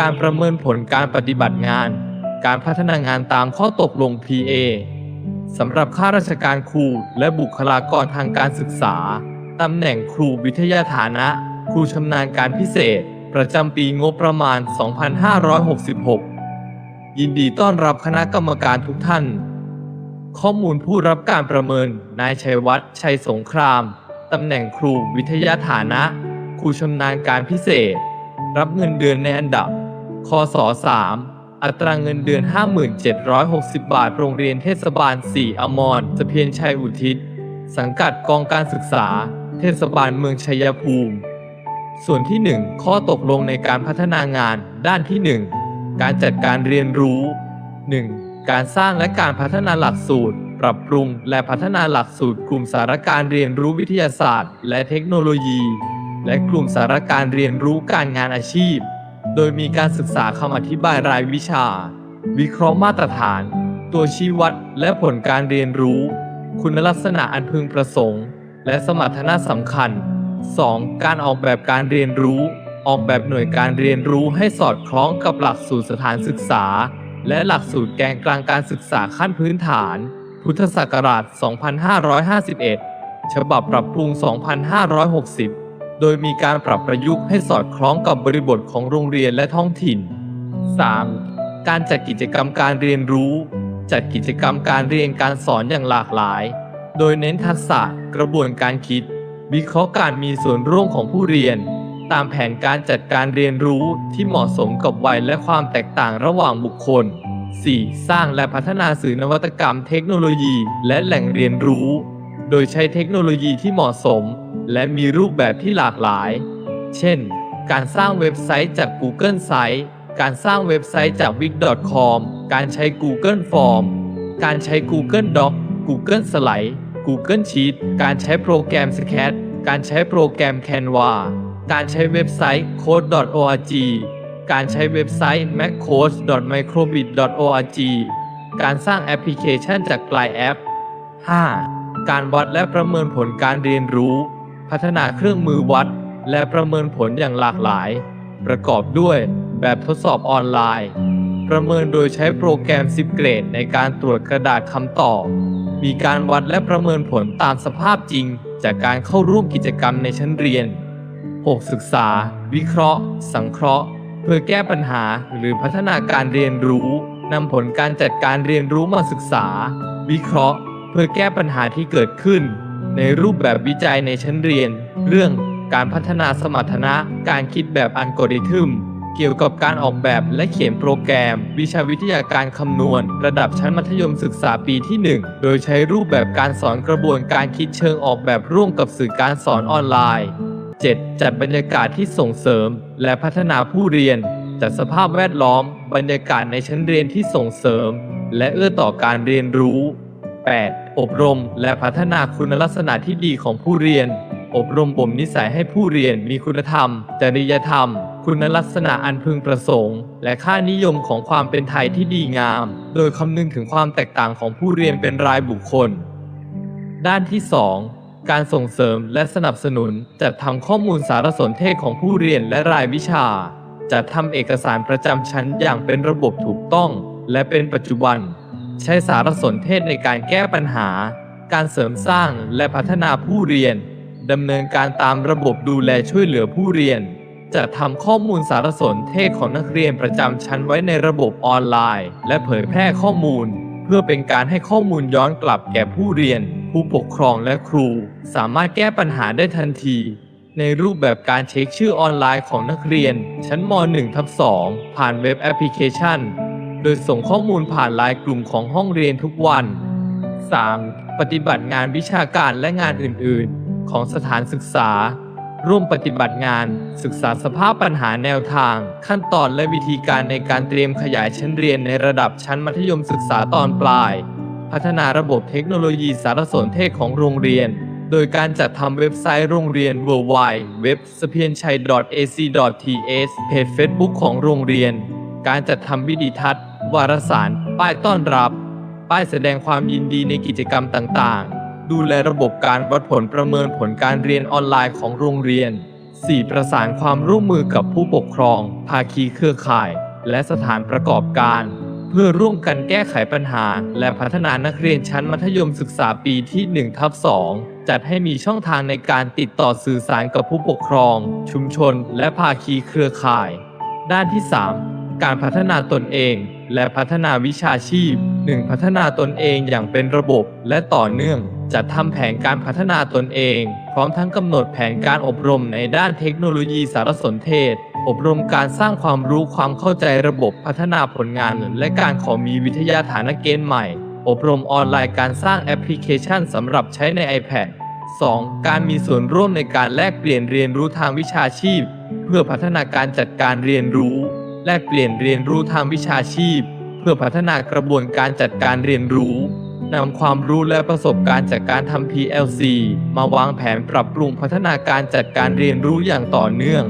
การประเมินผลการปฏิบัติงาน การพัฒนางานตามข้อตกลง PA สำหรับข้าราชการครูและบุคลากรทางการศึกษา ตำแหน่งครูวิทยาฐานะ ครูชำนาญการพิเศษ ประจำปีงบประมาณ 2566 ยินดีต้อนรับคณะกรรมการทุกท่าน ข้อมูลผู้รับการประเมิน นายชัยวัฒน์ชัยสงคราม ตำแหน่งครูวิทยาฐานะ ครูชำนาญการพิเศษ รับเงินเดือนในอันดับ คศ3อัตราเงินเดือน 5760 บาท โรงเรียนเทศบาล 4 อมรสเพียรชัยอุทิศ สังกัดกองการศึกษา เทศบาลเมืองชัยภูมิ ส่วนที่ 1 ข้อตกลงในการพัฒนางาน ด้านที่ 1 การจัดการเรียนรู้ 1. การสร้างและการพัฒนาหลักสูตร ปรับปรุง และพัฒนาหลักสูตร กลุ่มสารการเรียนรู้วิทยาศาสตร์ และเทคโนโลยี และกลุ่มสารการเรียนรู้การงานอาชีพ โดยมีการศึกษาคำอธิบายรายวิชา วิเคราะห์มาตรฐาน ตัวชี้วัด และผลการเรียนรู้ คุณลักษณะอันพึงประสงค์ และสมรรถนะสำคัญ 2. การออกแบบการเรียนรู้ ออกแบบหน่วยการเรียนรู้ให้สอดคล้องกับหลักสูตรสถานศึกษา และหลักสูตรแกนกลางการศึกษาขั้นพื้นฐาน พุทธศักราช 2551 ฉบับปรับปรุง 2560 โดยมีการปรับประยุกต์ให้สอดคล้องกับบริบทของโรงเรียนและท้องถิ่น 3. การจัดกิจกรรมการเรียนรู้ จัดกิจกรรมการเรียนการสอนอย่างหลากหลาย โดยเน้นทักษะกระบวนการคิด วิเคราะห์การมีส่วนร่วมของผู้เรียน ตามแผนการจัดการเรียนรู้ที่เหมาะสมกับวัยและความแตกต่างระหว่างบุคคล 4. สร้างและพัฒนาสื่อนวัตกรรมเทคโนโลยี และแหล่งเรียนรู้ โดยใช้เทคโนโลยีที่เหมาะสม และมีรูปแบบที่หลากหลาย เช่น การสร้างเว็บไซต์จาก Google Sites การสร้างเว็บไซต์จาก wix.com การใช้ Google Form การใช้ Google Doc Google Slide Google Sheet การใช้โปรแกรม Sketch การใช้โปรแกรม Canva การใช้เว็บไซต์ code.org การใช้เว็บไซต์ maccoach.microbit.org การสร้างแอปพลิเคชันจาก Line App 5. การวัดและประเมินผลการเรียนรู้ พัฒนาเครื่องมือวัด และประเมินผลอย่างหลากหลาย ประกอบด้วยแบบทดสอบออนไลน์ ประเมินโดยใช้โปรแกรม10เกรดในการตรวจกระดาษคำตอบ มีการวัดและประเมินผลตามสภาพจริง จากการเข้าร่วมกิจกรรมในชั้นเรียน 6. ศึกษา วิเคราะห์ สังเคราะห์ เพื่อแก้ปัญหาหรือพัฒนาการเรียนรู้นำผลการจัดการเรียนรู้มาศึกษา วิเคราะห์ เพื่อแก้ปัญหาที่เกิดขึ้น ในรูปแบบวิจัยในชั้นเรียน เรื่องการพัฒนาสมรรถนะการคิดแบบอัลกอริทึมเกี่ยวกับการออกแบบและเขียนโปรแกรม วิชาวิทยาการคำนวณ ระดับชั้นมัธยมศึกษาปีที่ 1 โดยใช้รูปแบบการสอนกระบวนการคิดเชิงออกแบบร่วมกับสื่อการสอนออนไลน์ 7. จัดบรรยากาศที่ส่งเสริม และพัฒนาผู้เรียน จัดสภาพแวดล้อม บรรยากาศในชั้นเรียนที่ส่งเสริม และเอื้อต่อการเรียนรู้ 8. อบรมและพัฒนาคุณลักษณะที่ดีของผู้เรียน อบรมบ่มนิสัยให้ผู้เรียนมีคุณธรรม จริยธรรม คุณลักษณะอันพึงประสงค์ และค่านิยมของความเป็นไทยที่ดีงาม โดยคำนึงถึงความแตกต่างของผู้เรียนเป็นรายบุคคล ด้านที่ 2 การส่งเสริมและสนับสนุนจัดทำข้อมูลสารสนเทศของผู้เรียนและรายวิชาจัดทำเอกสารประจำชั้นอย่างเป็นระบบถูกต้อง และเป็นปัจจุบัน ใช้สารสนเทศในการแก้ปัญหา การเสริมสร้างและพัฒนาผู้เรียนดำเนินการตามระบบดูแลช่วยเหลือผู้เรียนจะทำข้อมูลสารสนเทศของนักเรียนประจำชั้นไว้ในระบบออนไลน์ และเผยแพร่ข้อมูล เพื่อเป็นการให้ข้อมูลย้อนกลับแก่ผู้เรียน ผู้ปกครองและครู สามารถแก้ปัญหาได้ทันที ในรูปแบบการเช็คชื่อออนไลน์ของนักเรียน ชั้นม .1 ทับ2ผ่านเว็บแอปพลิเคชัน โดยส่งข้อมูลผ่านไลน์กลุ่มของห้องเรียนทุกวัน 3. ปฏิบัติงานวิชาการและงานอื่น ๆ ของสถานศึกษา ร่วมปฏิบัติงานศึกษาสภาพปัญหาแนวทาง ขั้นตอนและวิธีการในการเตรียมขยายชั้นเรียนในระดับชั้นมัธยมศึกษาตอนปลาย พัฒนาระบบเทคโนโลยีสารสนเทศของโรงเรียน โดยการจัดทำเว็บไซต์โรงเรียน worldwide เว็บสเพียนชัย ac.th เพจ Facebook ของโรงเรียน การจัดทำวิดีทัศน์ วารสาร ป้ายต้อนรับ ป้ายแสดงความยินดีในกิจกรรมต่างๆ ดูแลระบบการวัดผลประเมินผลการเรียนออนไลน์ของโรงเรียน 4. ประสานความร่วมมือกับผู้ปกครอง ภาคีเครือข่าย และสถานประกอบการ เพื่อร่วมกันแก้ไขปัญหา และพัฒนานักเรียนชั้นมัธยมศึกษาปีที่1ทับ2จัดให้มีช่องทางในการติดต่อสื่อสารกับผู้ปกครอง ชุมชน และภาคีเครือข่าย ด้านที่ 3 การพัฒนาตนเอง และพัฒนาวิชาชีพ 1. พัฒนาตนเองอย่างเป็นระบบและต่อเนื่อง จัดทำแผนการพัฒนาตนเอง พร้อมทั้งกำหนดแผนการอบรมในด้านเทคโนโลยีสารสนเทศ อบรมการสร้างความรู้ความเข้าใจระบบพัฒนาผลงาน และการขอมีวิทยาฐานเกณฑ์ใหม่ อบรมออนไลน์การสร้างแอปพลิเคชันสำหรับใช้ใน iPad 2. การมีส่วนร่วมในการแลกเปลี่ยนเรียนรู้ทางวิชาชีพ เพื่อพัฒนาการจัดการเรียนรู้ แลกเปลี่ยนเรียนรู้ทางวิชาชีพ เพื่อพัฒนากระบวนการจัดการเรียนรู้นำความรู้และประสบการณ์จากการทำ PLC มาวางแผนปรับปรุงพัฒนาการจัดการเรียนรู้อย่างต่อเนื่อง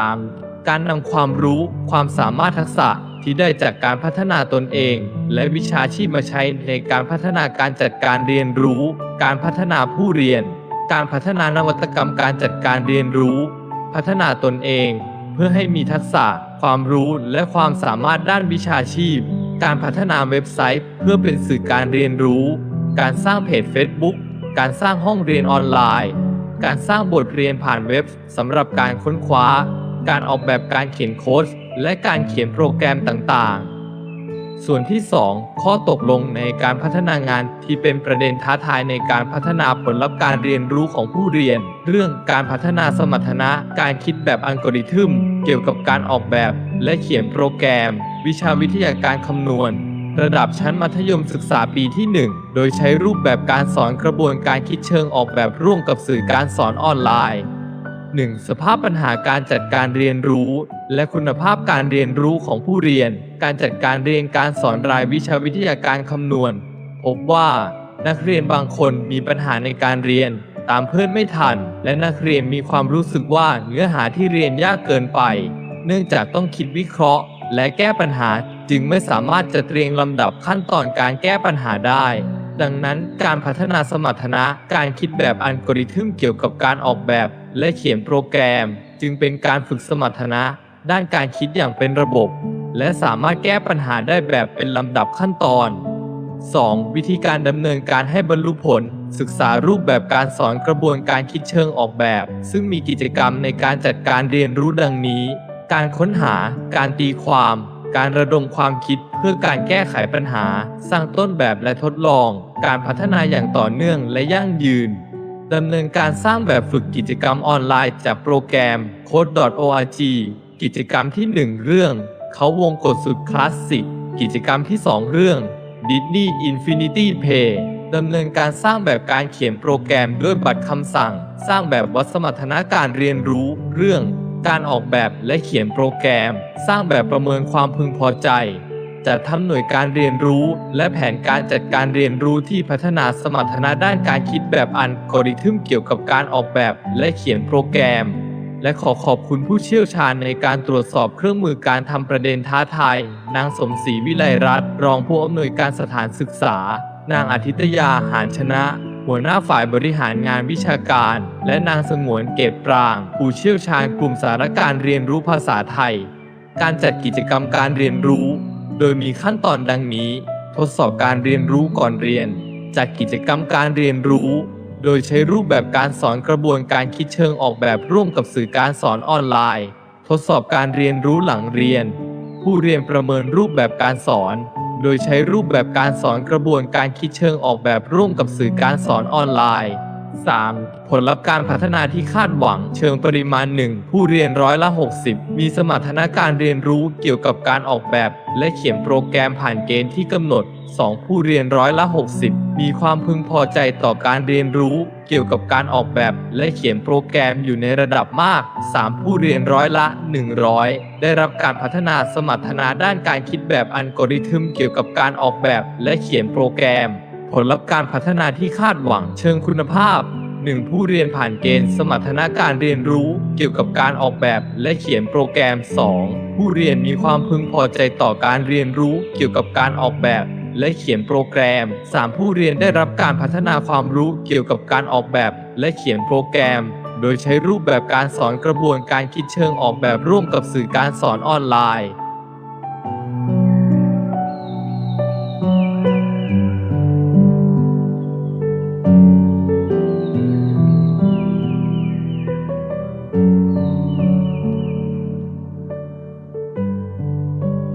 3. การนำความรู้ความสามารถทักษะที่ได้จากการพัฒนาตนเอง และวิชาชีพมาใช้ในการพัฒนาการจัดการเรียนรู้ การพัฒนาผู้เรียน การพัฒนานวัตกรรมการจัดการเรียนรู้ พัฒนาตนเอง เพื่อให้มีทักษะ ความรู้และความสามารถด้านวิชาชีพ การพัฒนาเว็บไซต์ เพื่อเป็นสื่อการเรียนรู้ การสร้างเพจ Facebook การสร้างห้องเรียนออนไลน์ การสร้างบทเรียนผ่านเว็บสำหรับการค้นคว้า การออกแบบการเขียนโค้ดและการเขียนโปรแกรมต่างๆส่วนที่ 2 ข้อตกลงในการพัฒนางานที่เป็นประเด็นท้าทายในการพัฒนาผลลัพธ์การเรียนรู้ของผู้เรียน เรื่องการพัฒนาสมรรถนะการคิดแบบอัลกอริทึม กี่ยวกับการออกแบบและเขียนโปรแกรม วิชาวิทยาการคำนวณ ระดับชั้นมัธยมศึกษาปีที่ 1 โดยใช้รูปแบบการสอนกระบวนการคิดเชิงออกแบบร่วมกับสื่อการสอนออนไลน์ 1. สภาพปัญหาการจัดการเรียนรู้ และคุณภาพการเรียนรู้ของผู้เรียน การจัดการเรียนการสอนรายวิชาวิทยาการคำนวณ พบว่านักเรียนบางคนมีปัญหาในการเรียน ตามเพื่อนไม่ทัน และนักเรียนมีความรู้สึกว่าเนื้อหาที่เรียนยากเกินไป เนื่องจากต้องคิดวิเคราะห์ และแก้ปัญหาจึงไม่สามารถจะเตรียงลำดับขั้นตอนการแก้ปัญหาได้ ดังนั้นการพัฒนาสมรรถนะการคิดแบบอัลกอริทึมเกี่ยวกับการออกแบบ และเขียนโปรแกรม จึงเป็นการฝึกสมรรถนะ ด้านการคิดอย่างเป็นระบบ และสามารถแก้ปัญหาได้แบบเป็นลำดับขั้นตอน 2. วิธีการดำเนินการให้บรรลุผล ศึกษารูปแบบการสอนกระบวนการคิดเชิงออกแบบ ซึ่งมีกิจกรรมในการจัดการเรียนรู้ดังนี้ การค้นหา การตีความ การระดมความคิดเพื่อการแก้ไขปัญหา สร้างต้นแบบและทดลอง การพัฒนาอย่างต่อเนื่องและยั่งยืนดำเนินการสร้างแบบฝึกกิจกรรมออนไลน์จากโปรแกรม code.org กิจกรรมที่ 1 เรื่อง เขาวงกฎสุดคลาสสิก กิจกรรมที่ 2 เรื่อง Disney Infinity Pay ดำเนินการสร้างแบบการเขียนโปรแกรมด้วยบัตรคำสั่ง สร้างแบบวัดสมรรถนะการเรียนรู้ เรื่อง การออกแบบและเขียนโปรแกรม สร้างแบบประเมินความพึงพอใจ จัดทำหน่วยการเรียนรู้ และแผนการจัดการเรียนรู้ที่พัฒนาสมรรถนะด้านการคิดแบบอัลกอริทึมเกี่ยวกับการออกแบบและเขียนโปรแกรม และขอขอบคุณผู้เชี่ยวชาญในการตรวจสอบเครื่องมือการทำประเด็นท้าทาย นางสมศรีวิไลรัตน์รองผู้อำนวยการสถานศึกษา นางอาทิตยาหานชนะ หัวหน้าฝ่ายบริหารงานวิชาการ และนางสงวนเกตปราง ผู้เชี่ยวชาญกลุ่มสารการเรียนรู้ภาษาไทย การจัดกิจกรรมการเรียนรู้ โดยมีขั้นตอนดังนี้ ทดสอบการเรียนรู้ก่อนเรียน จัดกิจกรรมการเรียนรู้ โดยใช้รูปแบบการสอนกระบวนการคิดเชิงออกแบบร่วมกับสื่อการสอนออนไลน์ ทดสอบการเรียนรู้หลังเรียน ผู้เรียนประเมินรูปแบบการสอน โดยใช้รูปแบบการสอนกระบวนการคิดเชิงออกแบบร่วมกับสื่อการสอนออนไลน์ 3. ผลลัพธ์การพัฒนาที่คาดหวัง เชิงปริมาณหนึ่งผู้เรียนร้อยละ 60 มีสมรรถนะการเรียนรู้เกี่ยวกับการออกแบบ และเขียนโปรแกรมผ่านเกณฑ์ที่กำหนด 2. ผู้เรียนร้อยละ 60 มีความพึงพอใจต่อการเรียนรู้ เกี่ยวกับการออกแบบ และเขียนโปรแกรมอยู่ในระดับมาก 3. ผู้เรียนร้อยละ 100 ได้รับการพัฒนาสมรรถนะด้านการคิดแบบอัลกอริทึมเกี่ยวกับการออกแบบ และเขียนโปรแกรม ผลลัพธ์การพัฒนาที่คาดหวังเชิงคุณภาพ 1. ผู้เรียนผ่านเกณฑ์สมรรถนะการเรียนรู้เกี่ยวกับการออกแบบและเขียนโปรแกรม 2. ผู้เรียนมีความพึงพอใจต่อการเรียนรู้เกี่ยวกับการออกแบบและเขียนโปรแกรม 3. ผู้เรียนได้รับการพัฒนาความรู้เกี่ยวกับการออกแบบและเขียนโปรแกรม โดยใช้รูปแบบการสอนกระบวนการคิดเชิงออกแบบร่วมกับสื่อการสอนออนไลน์